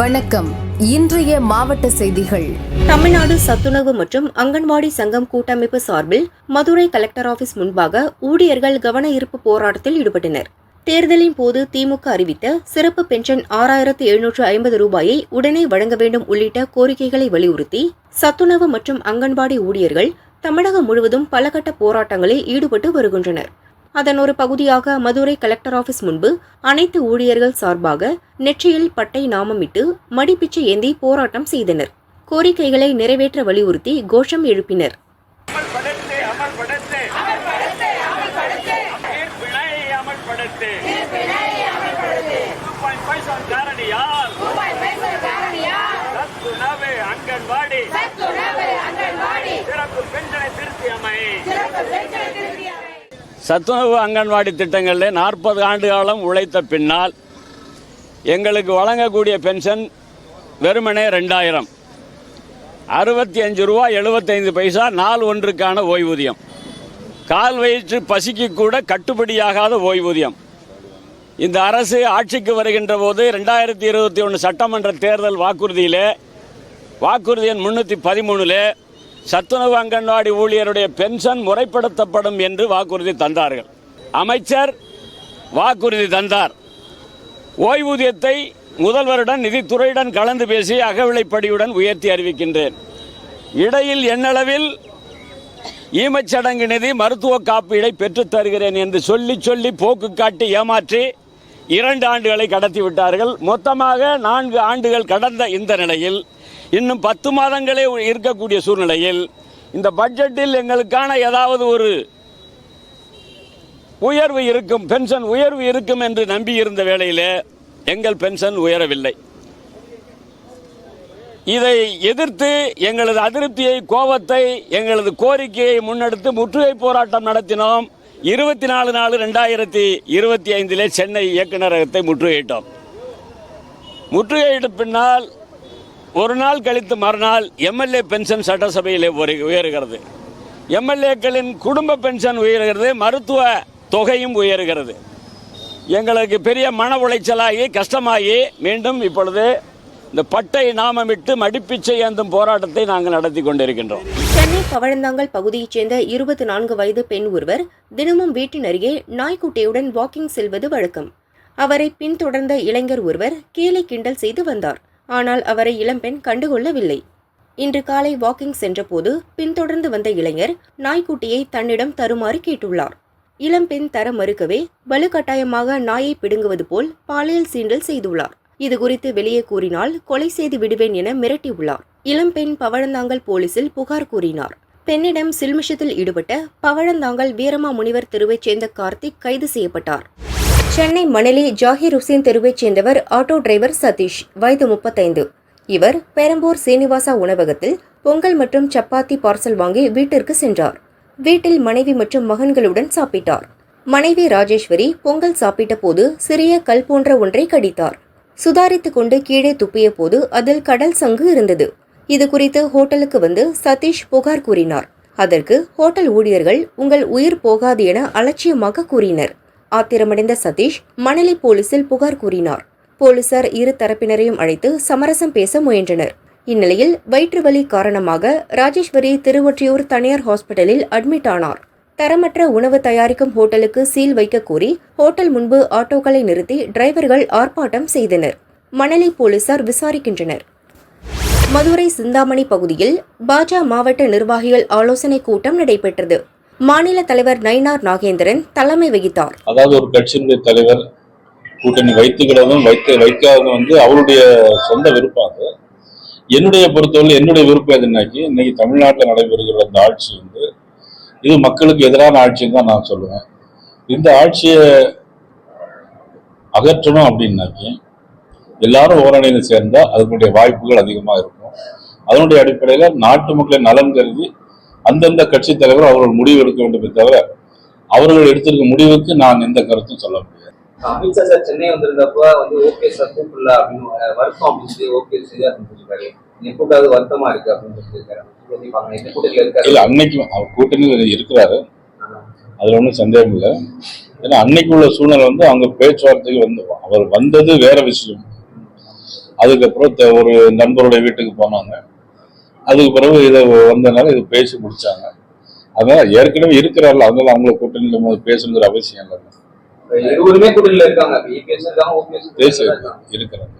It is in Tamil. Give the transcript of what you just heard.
வணக்கம். இன்றைய மாவட்ட செய்திகள். தமிழ்நாடு சத்துணவு மற்றும் அங்கன்வாடி சங்கம் கூட்டமைப்பு சார்பில் மதுரை கலெக்டர் ஆபீஸ் முன்பாக ஊழியர்கள் கவன ஈர்ப்பு போராட்டத்தில் ஈடுபட்டனர். தேர்தலின் போது திமுக அறிவித்த சிறப்பு பென்ஷன் ஆறாயிரத்து எழுநூற்று ஐம்பது ரூபாயை உடனே வழங்க வேண்டும் உள்ளிட்ட கோரிக்கைகளை வலியுறுத்தி சத்துணவு மற்றும் அங்கன்வாடி ஊழியர்கள் தமிழகம் முழுவதும் பல கட்ட போராட்டங்களில் ஈடுபட்டு வருகின்றனர். அதன் ஒரு பகுதியாக மதுரை கலெக்டர் ஆபீஸ் முன்பு அனைத்து ஊழியர்கள் சார்பாக நெற்றியில் பட்டை நாமமிட்டு மடிப்பிச்சை ஏந்தி போராட்டம் செய்தனர். கோரிக்கைகளை நிறைவேற்ற வலியுறுத்தி கோஷம் எழுப்பினர். அமல்படுத்து சத்துணவு அங்கன்வாடி திட்டங்களில் நாற்பது ஆண்டு காலம் உழைத்த பின்னால் எங்களுக்கு வழங்கக்கூடிய பென்ஷன் வெறுமனே ரெண்டாயிரம். அறுபத்தி அஞ்சு ரூபா எழுபத்தைந்து பைசா நாள் ஒன்றுக்கான ஓய்வூதியம். கால் வயிற்று பசிக்கு கூட கட்டுப்படியாகாத ஓய்வூதியம். இந்த அரசு ஆட்சிக்கு வருகின்ற போது ரெண்டாயிரத்தி இருபத்தி ஒன்று சட்டமன்ற தேர்தல் வாக்குறுதியிலே வாக்குறுதி எண் முன்னூற்றி பதிமூணில் சத்துணவு அங்கன்வாடி ஊழியருடைய பென்ஷன் முறைப்படுத்தப்படும் என்று வாக்குறுதி தந்தார்கள். அமைச்சர் வாக்குறுதி தந்தார். ஓய்வூதியத்தை முதல்வருடன் நிதித்துறையுடன் கலந்து பேசி அகவிலைப்படியுடன் உயர்த்தி அறிவிக்கின்றேன். இடையில் எண்ணளவில் ஈமச்சடங்கு நிதி மருத்துவ காப்பீடை பெற்றுத் தருகிறேன் என்று சொல்லி சொல்லி போக்கு காட்டி ஏமாற்றி இரண்டு ஆண்டுகளை கடத்தி விட்டார்கள் மொத்தமாக நான்கு ஆண்டுகள் கடந்த இந்த நிலையில் இன்னும் பத்து மாதங்களே இருக்கக்கூடிய சூழ்நிலையில் இந்த பட்ஜெட்டில் எங்களுக்கான ஏதாவது ஒரு உயர்வு இருக்கும் பென்ஷன் உயர்வு இருக்கும் என்று நம்பியிருந்த வேளையில் எங்கள் பென்ஷன் உயரவில்லை. இதை எதிர்த்து எங்களது அதிருப்தியை கோபத்தை எங்களது கோரிக்கையை முன்னெடுத்து முற்றுகை போராட்டம் நடத்தினோம். இருபத்தி நாலு நாலு ரெண்டாயிரத்தி இருபத்தி ஐந்திலே சென்னை இயக்குநரகத்தை முற்றுகையிட்டோம். முற்றுகையிட்ட பின்னால் ஒரு நாள் கழித்து மறுநாள் எம்எல்ஏ பென்ஷன் சட்டசபையில் உயர்கிறது உயருகிறது. எம்எல்ஏக்களின் குடும்ப பென்ஷன் உயர்கிறது மருத்துவ தொகையும் உயருகிறது. எங்களுக்கு பெரிய மன உளைச்சலாகி கஷ்டமாகி மீண்டும் இப்பொழுது இந்த பட்டை நாமமிட்டு மடிப்பிச்சை ஏந்தும் போராட்டத்தை நாங்கள் நடத்தி கொண்டிருக்கின்றோம். சென்னை பவழந்தாங்கல் பகுதியைச் சேர்ந்த இருபத்தி நான்கு வயது பெண் ஒருவர் தினமும் வீட்டின் அருகே நாய்க்குட்டியுடன் வாக்கிங் செல்வது வழக்கம். அவரை பின்தொடர்ந்த இளைஞர் ஒருவர் கீழே கிண்டல் செய்து வந்தார். ஆனால் அவரை இளம்பெண் கண்டுகொள்ளவில்லை. இன்று காலை வாக்கிங் சென்றபோது பின்தொடர்ந்து வந்த இளைஞர் நாய்க்குட்டியை தன்னிடம் தருமாறு கேட்டுள்ளார். இளம்பெண் தர மறுக்கவே வலுக்கட்டாயமாக நாயை பிடுங்குவது போல் பாலியல் சீண்டல் செய்துள்ளார். இது குறித்து வெளியே கூறினால் கொலை செய்து விடுவேன் என மிரட்டியுள்ளார். இளம்பெண் பவழந்தாங்கல் போலீசில் புகார் கூறினார். பெண்ணிடம் சில்மிஷத்தில் ஈடுபட்ட பவழந்தாங்கல் வீரமா முனிவர் தெருவைச் சேர்ந்த கார்த்திக் கைது செய்யப்பட்டார். சென்னை மணலி ஜாகிர் ஹுசேன் தெருவைச் சேர்ந்தவர் ஆட்டோ டிரைவர் சதீஷ். வயது முப்பத்தைந்து. இவர் பெரம்பூர் சீனிவாசா உணவகத்தில் பொங்கல் மற்றும் சப்பாத்தி பார்சல் வாங்கி வீட்டிற்கு சென்றார். வீட்டில் மனைவி மற்றும் மகன்களுடன் சாப்பிட்டார். மனைவி ராஜேஸ்வரி பொங்கல் சாப்பிட்ட போது சிறிய கல் போன்ற ஒன்றை கடித்தார். சுதாரித்துக் கொண்டு கீழே துப்பிய போது அதில் கடல் சங்கு இருந்தது. இது குறித்து ஹோட்டலுக்கு வந்து சதீஷ் புகார் கூறினார். அதற்கு ஹோட்டல் ஊழியர்கள் உங்கள் உயிர் போகாது என அலட்சியமாக கூறினர். ஆத்திரமடைந்த சதீஷ் மணலி போலீசில் புகார் கூறினார். போலீசார் இரு தரப்பினரையும் அழைத்து சமரசம் பேச முயன்றனர். இந்நிலையில் வயிற்று வலி காரணமாக ராஜேஸ்வரி திருவொற்றியூர் தனியார் ஹாஸ்பிட்டலில் அட்மிட் ஆனார். தரமற்ற உணவு தயாரிக்கும் ஹோட்டலுக்கு சீல் வைக்க கோரி ஹோட்டல் முன்பு ஆட்டோக்களை நிறுத்தி டிரைவர்கள் ஆர்ப்பாட்டம் செய்தனர். மணலி போலீசார் விசாரிக்கின்றனர். மதுரை சிந்தாமணி பகுதியில் பாஜ மாவட்ட நிர்வாகிகள் ஆலோசனை கூட்டம் நடைபெற்றது. மாநில தலைவர் நயினார் நாகேந்திரன் தலைமை வகித்தார். அதாவது ஒரு கட்சியினுடைய தலைவர் கூட்டணி வைத்துக்கிறதும் வைத்து வைக்காததும் வந்து அவருடைய சொந்த விருப்பம் அது. என்னுடைய பொறுத்தவரை என்னுடைய விருப்பம் எதுனாக்கி இன்னைக்கு தமிழ்நாட்டில் நடைபெறுகிற அந்த ஆட்சி வந்து இது மக்களுக்கு எதிரான ஆட்சின்னு தான் நான் சொல்லுவேன். இந்த ஆட்சியை அகற்றணும் அப்படின்னாக்கி எல்லாரும் ஓரணியில் சேர்ந்தா அதனுடைய வாய்ப்புகள் அதிகமாக இருக்கும். அதனுடைய அடிப்படையில் நாட்டு மக்களின் நலன் கருதி அந்தந்த கட்சி தலைவர் அவர்கள் முடிவு எடுக்க வேண்டுமே தவிர அவர்கள் எடுத்திருக்க முடிவுக்கு நான் எந்த கருத்தும் சொல்ல முடியாது. அமித்ஷா சார் சென்னை வந்திருந்தப்ப வந்து ஓகே சார் கூப்பிடல அப்படின்னு வருத்தம் அப்படின்னு சொல்லி ஓகே சரியா சொல்லியிருக்காரு. நீ கூப்பிடாது வருத்தமா இருக்கு அப்படின்னு சொல்லியிருக்காரு. இல்ல அன்னைக்கு அவர் கூட்டணியில் இருக்கிறாரு. அதுல ஒன்றும் சந்தேகம் இல்லை. ஏன்னா அன்னைக்கு உள்ள சூழ்நிலை வந்து அவங்க பேச்சுவார்த்தைக்கு வந்து அவர் வந்தது வேற விஷயம். அதுக்கப்புறம் ஒரு நண்பருடைய வீட்டுக்கு போனாங்க. அதுக்கு பிறகு இதை வந்தனால இது பேசி முடிச்சாங்க. அதனால ஏற்கனவே இருக்கிறார்கள். அதனால அவங்கள கூட்டணியில் பேசணுங்கிற அவசியம் இல்லை. இருவருமே கூட்டணியில இருக்காங்க. இருக்கிறாங்க.